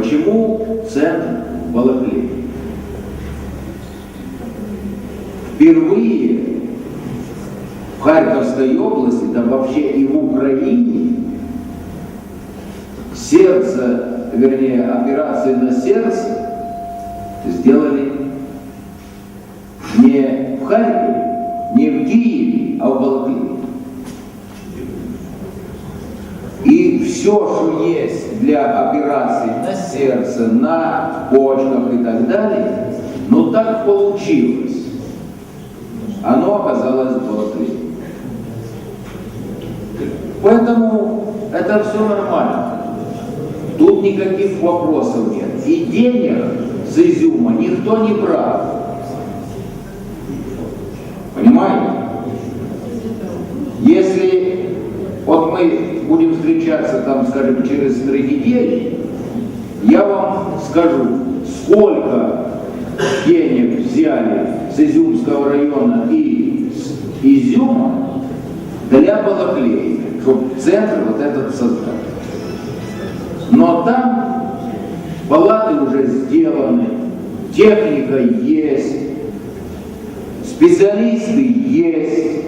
Почему центр Балаклея? Впервые в Харьковской области, да вообще и в Украине, сердце, вернее, операции на сердце сделали не в Харькове, не в Киеве, а в Балаклее. И все, что есть для операций на сердце, на почках и так далее, ну так получилось. Оно оказалось Балаклее. Поэтому это все нормально. Тут никаких вопросов нет. И денег с изюма никто не брал. Понимаете? Если мы будем встречаться там, скажем, через три недели, я вам скажу, сколько денег взяли с Изюмского района и с Изюма для Балаклеи, чтобы центр вот этот создать. Но там палаты уже сделаны, техника есть, специалисты есть.